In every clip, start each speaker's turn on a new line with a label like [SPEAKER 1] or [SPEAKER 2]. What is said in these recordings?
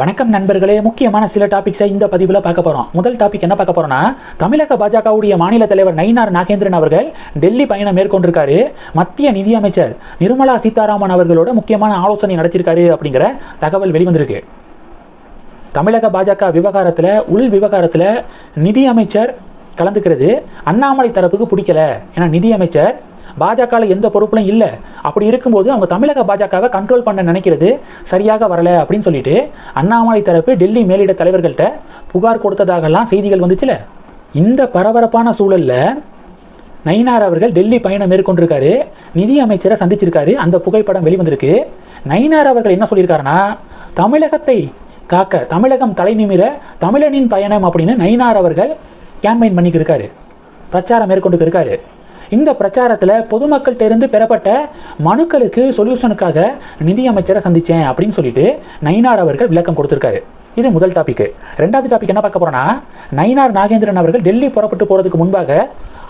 [SPEAKER 1] வணக்கம் நண்பர்களே. முக்கியமான சில டாபிக்ஸை இந்த பதிவில் பார்க்க போகிறோம் முதல் டாபிக் என்ன பார்க்க போகிறோம்னா தமிழக பாஜகவுடைய மாநில தலைவர் நயினார் நாகேந்திரன் அவர்கள் டெல்லி பயணம் மேற்கொண்டிருக்காரு. மத்திய நிதியமைச்சர் நிர்மலா சீதாராமன் அவர்களோட முக்கியமான ஆலோசனை நடத்தியிருக்காரு அப்படிங்கிற தகவல் வெளிவந்திருக்கு. தமிழக பாஜக விவகாரத்தில் உள் விவகாரத்தில் நிதியமைச்சர் கலந்துக்கிறது. அண்ணாமலை தரப்புக்கு பிடிக்கல. ஏன்னா நிதியமைச்சர் பாஜகவில் எந்த பொறுப்புலையும் இல்லை. அப்படி இருக்கும்போது அவங்க தமிழக பாஜகவை கண்ட்ரோல் பண்ண நினைக்கிறது சரியாக வரல அப்படின்னு சொல்லிட்டு அண்ணாமலை தரப்பு டெல்லி மேலிட தலைவர்கள்ட்ட புகார் கொடுத்ததாகலாம் செய்திகள் வந்துச்சுல. இந்த பரபரப்பான சூழல்ல நயினார் அவர்கள் டெல்லி பயணம் மேற்கொண்டிருக்காரு. நிதி அமைச்சரை சந்திச்சிருக்காரு. அந்த புகைப்படம் வெளிவந்திருக்கு. நயினார் அவர்கள் என்ன சொல்லியிருக்காருன்னா தமிழகத்தை காக்க தமிழகம் தலை நிமிர தமிழனின் பயணம் அப்படின்னு நயினார் அவர்கள் கேம்பெயின் பண்ணிக்கிருக்காரு பிரச்சாரம் மேற்கொண்டு இருக்காரு. இந்த பிரச்சாரத்தில் பொதுமக்கள்கிட்ட இருந்து பெறப்பட்ட மனுக்களுக்கு சொல்யூஷனுக்காக நிதியமைச்சரை சந்தித்தேன் அப்படின்னு சொல்லிட்டு நயினார் அவர்கள் விளக்கம் கொடுத்துருக்காரு. இது முதல் டாபிக் ரெண்டாவது டாபிக் என்ன பார்க்க போறோம்னா நயினார் நாகேந்திரன் அவர்கள் டெல்லி புறப்பட்டு போறதுக்கு முன்பாக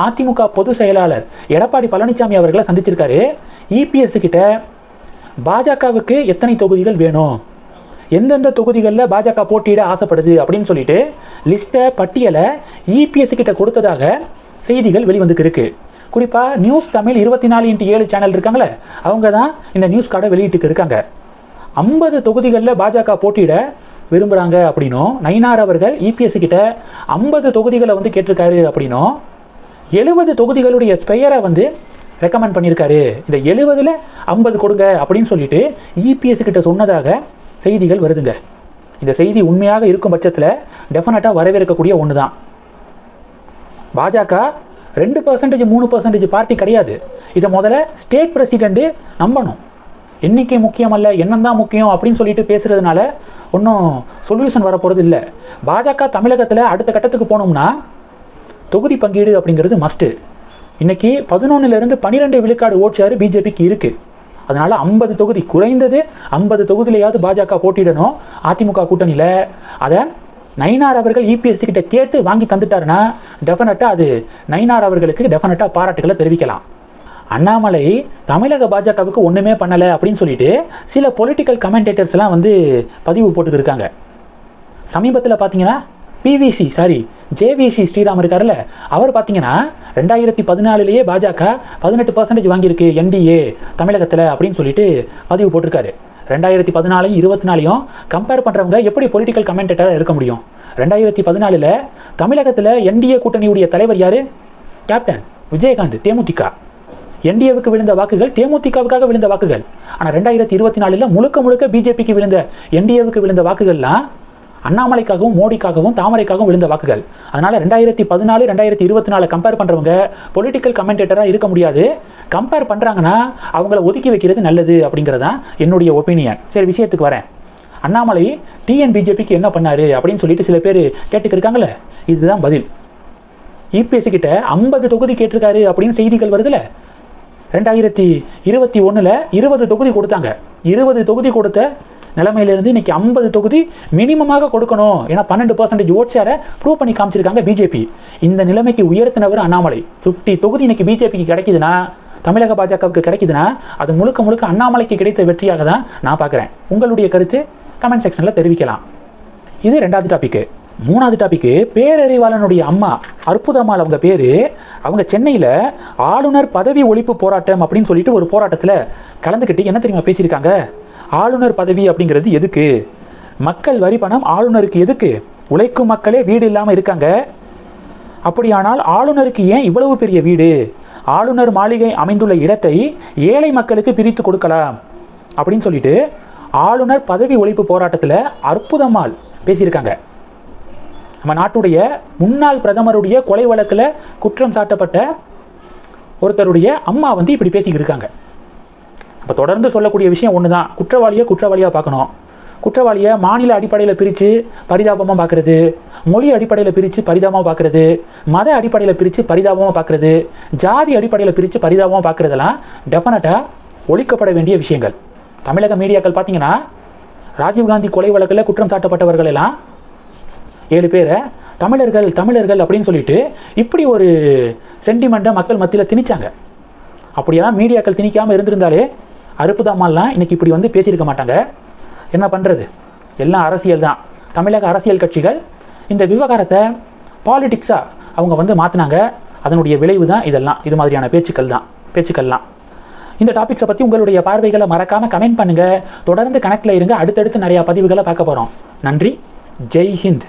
[SPEAKER 1] அதிமுக பொதுச் செயலாளர் எடப்பாடி பழனிசாமி அவர்களை சந்திச்சிருக்காரு. இபிஎஸ் கிட்ட பாஜகவுக்கு எத்தனை தொகுதிகள் வேணும்? எந்தெந்த தொகுதிகளில் பாஜக போட்டியிட ஆசைப்படுது அப்படின்னு சொல்லிட்டு லிஸ்ட்டை பட்டியலை இபிஎஸ் கிட்ட கொடுத்ததாக செய்திகள் வெளிவந்துக்கு இருக்குது குறிப்பாக நியூஸ் தமிழ் இருபத்தி நாலு இன்ட்டு ஏழு சேனல் இருக்காங்களே அவங்க தான் இந்த நியூஸ் கார்டை வெளியிட்டு இருக்காங்க. ஐம்பது தொகுதிகளில் பாஜக போட்டியிட விரும்புகிறாங்க அப்படின்னும் நயினார் அவர்கள் இபிஎஸ்சி கிட்ட ஐம்பது தொகுதிகளை வந்து கேட்டிருக்காரு அப்படின்னும் எழுபது தொகுதிகளுடைய பெயரை வந்து ரெக்கமெண்ட் பண்ணியிருக்காரு. இந்த எழுபதில் ஐம்பது கொடுங்க அப்படின்னு சொல்லிட்டு இபிஎஸ் கிட்ட சொன்னதாக செய்திகள் வருதுங்க. இந்த செய்தி உண்மையாக இருக்கும் பட்சத்தில் டெஃபினட்டாக வரவேற்கக்கூடிய ஒன்று தான் பாஜக ரெண்டு பர்சன்டேஜ் மூணு பர்சன்டேஜ் பார்ட்டி கிடையாது. இதை முதல்ல ஸ்டேட் பிரசிடெண்ட்டு நம்பணும். எண்ணிக்கை முக்கியமல்ல எண்ணம் தான் முக்கியம் அப்படின்னு சொல்லிட்டு பேசுகிறதுனால ஒன்றும் சொல்யூஷன் வரப்போகிறது இல்லை. பாஜக தமிழகத்தில் அடுத்த கட்டத்துக்கு போனோம்னா தொகுதி பங்கீடு அப்படிங்கிறது மஸ்ட்டு இன்றைக்கி பதினொன்னுலேருந்து பன்னிரெண்டு விழுக்காடு ஓட்சாரு பிஜேபிக்கு இருக்குது அதனால் ஐம்பது தொகுதி குறைந்தது ஐம்பது தொகுதியிலையாவது பாஜக போட்டியிடணும். அதிமுக கூட்டணியில். அதை நயினார் அவர்கள் இபிஎஸ்சி கிட்ட கேட்டு வாங்கி தந்துட்டாருன்னா டெஃபினட்டாக அது நயினார் அவர்களுக்கு டெஃபினட்டாக பாராட்டுகளை தெரிவிக்கலாம். அண்ணாமலை தமிழக பாஜகவுக்கு ஒன்றுமே பண்ணலை அப்படின்னு சொல்லிட்டு சில பொலிட்டிக்கல் கமெண்டேட்டர்ஸ்லாம் வந்து பதிவு போட்டுக்கிருக்காங்க சமீபத்தில் பார்த்தீங்கன்னா பிவிசி சாரி ஜேவிசி ஸ்ரீராம் இருக்கார்ல அவர் பார்த்தீங்கன்னா ரெண்டாயிரத்தி பதினாலுலேயே பாஜக பதினெட்டு பர்சன்டேஜ் வாங்கியிருக்கு என்டிஏ தமிழகத்தில் அப்படின்னு சொல்லிட்டு பதிவு போட்டிருக்காரு. ரெண்டாயிரத்தி பதினாலையும் இருபத்தி நாலையும் கம்பேர் பண்ணுறவங்க எப்படி பொலிட்டிக்கல் கமெண்டேட்டராக இருக்க முடியும்? ரெண்டாயிரத்தி பதினாலில் தமிழகத்தில் என்டிஏ கூட்டணியுடைய தலைவர் யார்? கேப்டன் விஜயகாந்த் தேமுதிக. என்டிஏவுக்கு விழுந்த வாக்குகள் தேமுதிகவுக்காக விழுந்த வாக்குகள். ஆனால் ரெண்டாயிரத்தி இருபத்தி நாலில் முழுக்க முழுக்க பிஜேபிக்கு விழுந்த என்டிஏவுக்கு விழுந்த வாக்குகள்லாம் அண்ணாமலைக்காகவும் மோடிக்காகவும் தாமரைக்காகவும் விழுந்த வாக்குகள். அதனால் ரெண்டாயிரத்தி பதினாலு ரெண்டாயிரத்தி இருபத்தி நாலு கம்பேர் பண்ணுறவங்க பொலிட்டிக்கல் கமெண்டேட்டராக இருக்க முடியாது. கம்பேர் பண்ணுறாங்கன்னா அவங்கள ஒதுக்கி வைக்கிறது நல்லது அப்படிங்கிறதான் என்னுடைய ஒப்பீனியன் சரி விஷயத்துக்கு வரேன். அண்ணாமலை டிஎன் பிஜேபிக்கு என்ன பண்ணார் அப்படின்னு சொல்லிட்டு சில பேர் கேட்டுக்கிருக்காங்களே இதுதான் பதில். இபிஎஸ்சி கிட்ட ஐம்பது தொகுதி கேட்டிருக்காரு அப்படின்னு செய்திகள் வருதுல்ல ரெண்டாயிரத்தி இருபத்தி ஒன்றில் இருபது தொகுதி கொடுத்தாங்க. இருபது தொகுதி கொடுத்த நிலைமையிலிருந்து இன்னைக்கு ஐம்பது தொகுதி மினிமமாக கொடுக்கணும். ஏன்னா பன்னெண்டு பர்சன்டேஜ் ஓட் சேரை ப்ரூவ் பண்ணி காமிச்சிருக்காங்க பிஜேபி இந்த நிலைமைக்கு உயர்த்தினவர் அண்ணாமலை. ஃபிஃப்டி தொகுதி இன்னைக்கு பிஜேபிக்கு கிடைக்குதுன்னா தமிழக பாஜகவுக்கு கிடைக்குதுன்னா அது முழுக்க முழுக்க அண்ணாமலைக்கு கிடைத்த வெற்றியாக தான் நான் பார்க்குறேன். உங்களுடைய கருத்து கமெண்ட் செக்ஷனில் தெரிவிக்கலாம். இது ரெண்டாவது டாபிக்கு மூணாவது டாபிக்கு பேரறிவாளனுடைய அம்மா அற்புதம்மாள் அவங்க பேர் அவங்க சென்னையில் ஆளுநர் பதவி ஒழிப்பு போராட்டம் அப்படின்னு சொல்லிட்டு ஒரு போராட்டத்தில் கலந்துக்கிட்டு என்ன தெரியுமா பேசியிருக்காங்க? ஆளுநர் பதவி அப்படிங்கிறது எதுக்கு? மக்கள் வரி பணம் ஆளுநருக்கு எதுக்கு? உழைக்கும் மக்களே வீடு இல்லாமல் இருக்காங்க. அப்படியானால் ஆளுநருக்கு ஏன் இவ்வளவு பெரிய வீடு? ஆளுநர் மாளிகை அமைந்துள்ள இடத்தை ஏழை மக்களுக்கு பிரித்து கொடுக்கலாம் அப்படின்னு சொல்லிட்டு ஆளுநர் பதவி ஒழிப்பு போராட்டத்தில் அற்புதமால் பேசியிருக்காங்க. நம்ம நாட்டுடைய முன்னாள் பிரதமருடைய கொலை வழக்கில் குற்றம் சாட்டப்பட்ட ஒருத்தருடைய அம்மா வந்து இப்படி பேசிக்கிட்டு இருக்காங்க. அப்போ தொடர்ந்து சொல்லக்கூடிய விஷயம் ஒன்று தான் குற்றவாளியை குற்றவாளியாக பார்க்கணும். குற்றவாளியை மாநில அடிப்படையில் பிரித்து பரிதாபமாக பார்க்குறது மொழி அடிப்படையில் பிரித்து பரிதாபமாக பார்க்குறது மத அடிப்படையில் பிரித்து பரிதாபமாக பார்க்குறது ஜாதி அடிப்படையில் பிரித்து பரிதாபமாக பார்க்குறதெல்லாம் டெஃபினட்டாக ஒழிக்கப்பட வேண்டிய விஷயங்கள். தமிழக மீடியாக்கள் பார்த்தீங்கன்னா ராஜீவ்காந்தி கொலை வழக்கில் குற்றம் சாட்டப்பட்டவர்கள் எல்லாம் ஏழு பேரை தமிழர்கள் தமிழர்கள் அப்படின்னு சொல்லிட்டு இப்படி ஒரு சென்டிமெண்ட்டை மக்கள் மத்தியில் திணிச்சாங்க. அப்படியெல்லாம் மீடியாக்கள் திணிக்காமல் இருந்திருந்தாலே அற்புதமாலாம் இன்றைக்கி இப்படி வந்து பேசியிருக்க மாட்டாங்க. என்ன பண்ணுறது எல்லாம் அரசியல் தான். தமிழக அரசியல் கட்சிகள் இந்த விவகாரத்தை பாலிடிக்ஸாக அவங்க வந்து மாற்றினாங்க அதனுடைய விளைவு தான் இதெல்லாம். இது மாதிரியான பேச்சுக்கள் தான். பேச்சுக்கள்லாம் இந்த டாபிக்ஸை பற்றி உங்களுடைய பார்வைகளை மறக்காமல் கமெண்ட் பண்ணுங்கள் தொடர்ந்து கணக்கில் இருங்க. அடுத்தடுத்து நிறையா பதிவுகளை பார்க்க போகிறோம் நன்றி. ஜெய் ஹிந்த்.